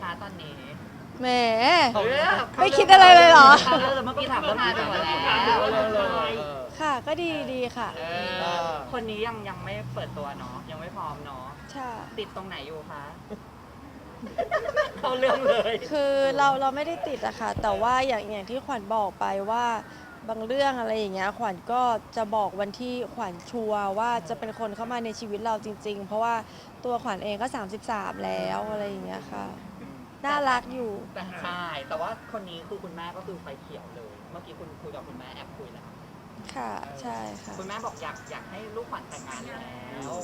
คะตอนนี้แหมเออไม่คิดอะไรเลยเหรอเขาเริ่มเมื่อกี้ถามก็มาไปหมดแล้ว ค่ะ ก็ดีดีค่ะเออคนนี้ยังยังไม่เปิดตัวเนาะยังไม่พร้อมเนาะใช่ ติดตรงไหนอยู่คะ เข้าเรื่องเลย คือเราเราไม่ได้ติดอะค่ะ แต่ว่าอย่างอย่างที่ขวัญบอกไปว่าบางเรื่องอะไรอย่างเงี้ยขวัญก็จะบอกวันที่ขวัญชัวร์ว่าจะเป็นคนเข้ามาในชีวิตเราจริง ๆ เพราะว่าตัวขวัญเองก็ 33 แล้วอะไรอย่างเงี้ยค่ะ น่ารักอยู่ แต่ใช่แต่ว่าคนนี้คือคุณแม่ก็คือไฟเขียวเลย เมื่อกี้คุณคุยกับคุณแม่แอบคุยแล้วค่ะ ใช่ค่ะ คุณแม่บอกอยากอยากให้ลูกขวัญแต่งงานแล้ว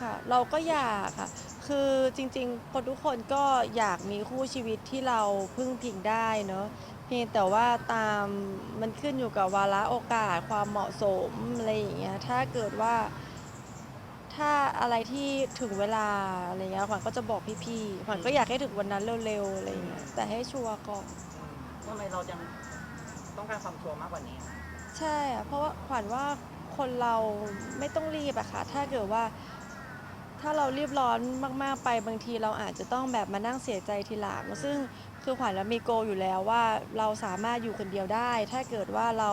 ค่ะ เราก็อยากค่ะ คือจริงๆ คนทุกคนก็อยากมีคู่ชีวิตที่เราพึ่งพิงได้เนาะเพียงแต่ว่าตามมันขึ้นอยู่กับวาระโอกาสความเหมาะสมอะไรอย่างเงี้ย ถ้าเกิดว่า ถ้าอะไรที่ถึงเวลาอะไรเงี้ยขวัญก็จะบอกพี่ๆขวัญก็อยากให้ถึงวันนั้นเร็วๆอะไรอย่างเงี้ยแต่ให้ชัวร์ก่อนทำไมเรายังต้องการความชัวร์มากกว่านี้อะใช่อะเพราะว่าขวัญว่าคนเราไม่ต้องรีบอะค่ะถ้าเกิดว่า ถ้าเรารีบร้อนมากๆไปบางทีเราอาจจะต้องแบบมานั่งเสียใจทีหลังซึ่งคือขวัญแล้วมีโกลอยู่แล้วว่าเราสามารถอยู่คนเดียวได้ ถ้าเกิดว่าเรา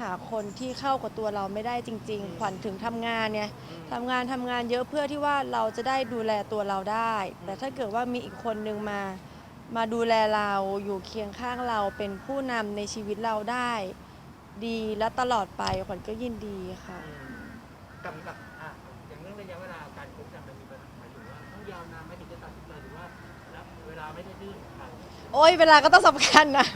หาคนที่เข้ากับตัวเราไม่ได้จริง ๆ ขวัญถึงทำงานเนี่ยทำงานทำงานเยอะเพื่อที่ว่าเราจะได้ดูแลตัวเราได้ แต่ถ้าเกิดว่ามีอีกคนนึงมา มาดูแลเราอยู่เคียงข้างเราเป็นผู้นำในชีวิตเราได้ ดีและตลอดไปขวัญก็ยินดีค่ะ กับกับอะอย่างเรื่องระยะเวลาการคบกันมันมีปัญหาหมายถึงว่าต้องยาวนานไหม่ถึงจะตัดสินใจหรือว่าแล้วเวลาไม่ได้ดื้อค่ะโอ้ยเวลาก็ต้องสำคัญนะ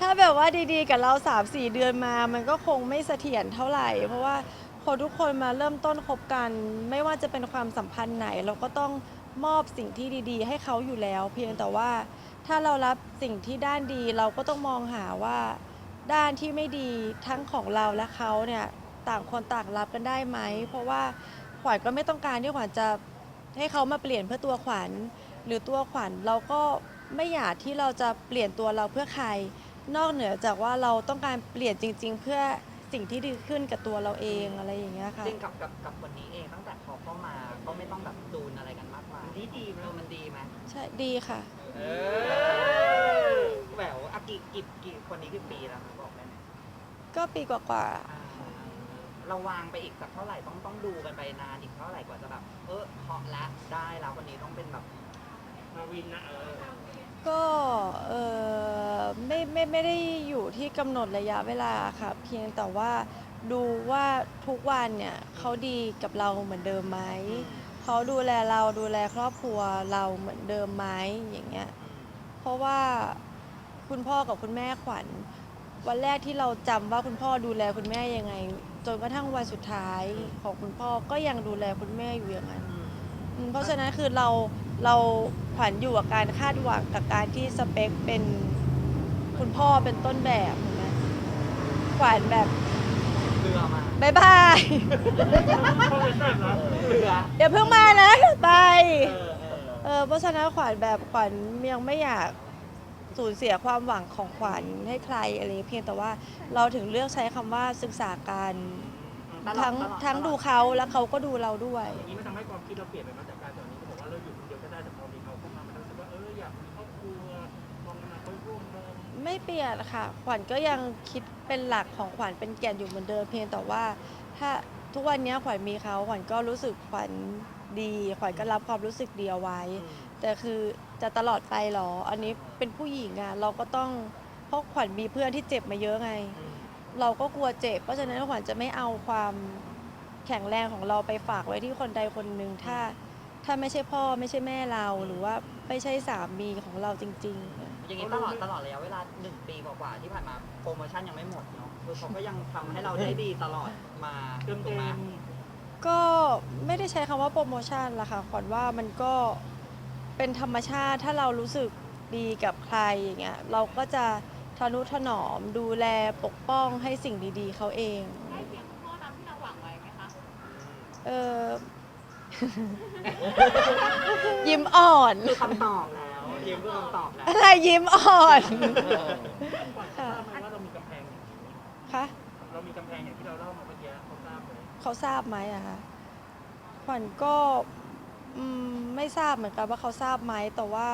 ถ้าแบบว่าดีๆ กับเรา 3 4 เดือนมา มันก็คงไม่เสถียรเท่าไหร่ เพราะว่าคนทุกคนมาเริ่มต้นคบกัน ไม่ว่าจะเป็นความสัมพันธ์ไหน เราก็ต้องมอบสิ่งที่ดี ๆ ให้เขาอยู่แล้ว เพียงแต่ว่าถ้าเรารับสิ่งที่ด้านดีเราก็ต้องมองหาว่า ด้านที่ไม่ดีทั้งของเราและเขาเนี่ยต่างคนต่างรับกันได้ไหม เพราะว่าขวัญก็ไม่ต้องการที่ขวัญจะให้เขามาเปลี่ยนเพื่อตัวขวัญหรือตัวขวัญเราก็ไม่อยากที่เราจะเปลี่ยนตัวเราเพื่อใคร นอกเหนือจากว่าเราต้องการเปลี่ยนจริง ๆ เพื่อสิ่งที่ดีขึ้นกับตัวเราเองอะไรอย่างเงี้ยค่ะ จริงกับกับกับคนนี้เองตั้งแต่เขาเข้ามาก็ไม่ต้องแบบดูนอะไรกันมากมายดีดีไหมมันดีไหมใช่ดีค่ะ เออแหววอากี่กี่กี่คนนี้กี่ปีแล้วคะบอกได้ไหมก็ปีกว่าอ่าเราวางไปอีกสักเท่าไหร่ต้องต้องดูกันไปนานอีกเท่าไหร่กว่าจะแบบ เออเพาะละได้แล้วคนนี้ต้องเป็นแบบ มาวินนะเออ ๆก็เออ ไม่ไม่ไม่ได้อยู่ที่กำหนดระยะเวลาค่ะ เพียงแต่ว่าดูว่าทุกวันเนี่ยเขาดีกับเราเหมือนเดิมไหมเขาดูแลเราดูแลครอบครัวเราเหมือนเดิมไหมอย่างเงี้ยเพราะว่าคุณพ่อกับคุณแม่ขวัญ วันแรกที่เราจำว่าคุณพ่อดูแลคุณแม่ยังไง จนกระทั่งวันสุดท้ายของคุณพ่อก็ยังดูแลคุณแม่อยู่อย่างนั้น อืมอืมเพราะฉะนั้นคือเราเราขวัญอยู่กับการคาดหวังกับการที่สเปคเป็น คุณพ่อเป็นต้นแบบเห็นไหมขวัญแบบเรือมาบายบายพ่อเป็นแบบนะเรืออย่าเพิ่งมานะไปเออเออเออเพราะฉะนั้นขวัญแบบขวัญยังไม่อยากสูญเสียความหวังของขวัญให้ใครอะไรอย่างเงี้ยเพียงแต่ว่าเราถึงเลือกใช้คำว่าศึกษากันตลอดทั้งตลอทั้งดูเขาแล้วเขาก็ดูเราด้วย อย่างนี้มันทำให้ความคิดเราเปลี่ยนไปมาจาก เปลี่ยนค่ะ ขวัญก็ยังคิดเป็นหลักของขวัญเป็นแก่นอยู่เหมือนเดิมเพียงแต่ว่า ถ้าทุกวันนี้ขวัญมีเขาขวัญก็รู้สึกขวัญดี ขวัญก็รับความรู้สึกดีเอาไว้ แต่คือจะตลอดไปเหรอ อันนี้เป็นผู้หญิงอะเราก็ต้องเพราะขวัญมีเพื่อนที่เจ็บมาเยอะไง เราก็กลัวเจ็บ เพราะฉะนั้นขวัญจะไม่เอาความแข็งแรงของเราไปฝากไว้ที่คนใดคนหนึ่งถ้า ถ้าไม่ใช่พ่อไม่ใช่แม่เราหรือว่าไม่ใช่สามีของเราจริง ๆ อย่างนี้ตลอดตลอดระยะเวลาหนึ่งปีกว่าๆที่ผ่านมาโปรโมชั่นยังไม่หมดเนาะคือเขาก็ยังทำให้เราได้ดีตลอดมาเติมถูเต็กไหมมก็ไม่ได้ใช้คำว่าโปรโมชั่นละค่ะขวัญว่ามันก็เป็นธรรมชาติถ้าเรารู้สึกดีกับใครอย่างเงี้ยเราก็จะทนุถนอมดูแลปกป้องให้สิ่งดีๆเขาเองเออ ยิ้มอ่อน คือคำตอบแล้ว ยิ้มคือคำตอบแล้วอะไรยิ้มอ่อนก่อนทราบไหมว่าเรามีกำแพง คะเรามีกำแพงอย่างที่เราเล่ามาเมื่อกี้เขาทราบไหมเขาทราบไหมอะคะขวัญก็อืมไม่ทราบเหมือนกันว่าเขาทราบไหมแต่ว่า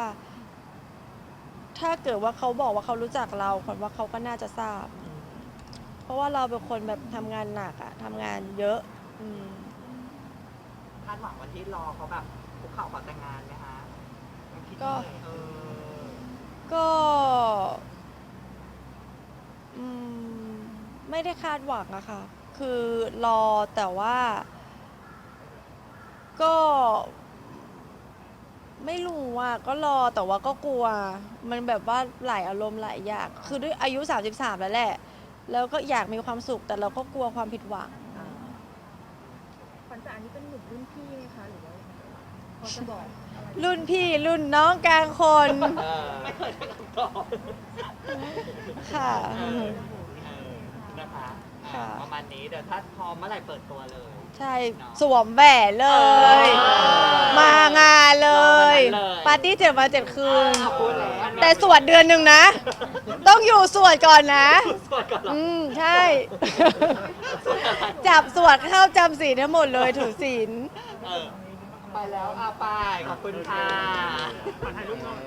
ถ้าเกิดว่าเขาบอกว่าเขารู้จักเราคนว่าเขาก็น่าจะทราบ เพราะว่าเราเป็นคนแบบทำงานหนักอะทำงานเยอะ อืม คาดหวังวันที่รอเขาแบบคุกเข่าขอแต่งงานไหมคะ ก็เออก็อืมไม่ได้คาดหวังอะค่ะ คือรอแต่ว่า ก็ ไม่รู้ว่าก็รอแต่ว่าก็กลัว มันแบบว่าหลายอารมณ์หลายอย่าง คือด้วยอายุ 33 แล้วแหละ แล้วก็อยากมีความสุข แต่เราก็กลัวความผิดหวังเออขวัญจ๋าอันนี้เป็นหนุ่มรุ่นพี่ไหมคะหรือว่ายังไงเขาจะบอกอะไรรุ่นพี่รุ่นน้องกลางคนเออไม่เคยได้คำตอบค่ะ เออเออนะคะอะค่ะ ประมาณนี้เดี๋ยวถ้าพร้อมเมื่อไหร่เปิดตัวเลย ใช่สวมแหวนเลยเออมางานเลย รอวันนั้นเลย ปาร์ตี้เจ็ดวันเจ็ดคืน อะพูดแล้วแต่สวดเดือนหนึ่งนะ ต้องอยู่สวดก่อนนะ สวดก่อนเหรออืม ใช่ จับสวดเข้าจำศีลทั้งหมดเลยถือศีล เออ ไปแล้วอาไปขอบคุณค่ะ ถ่ายรูปหน่อย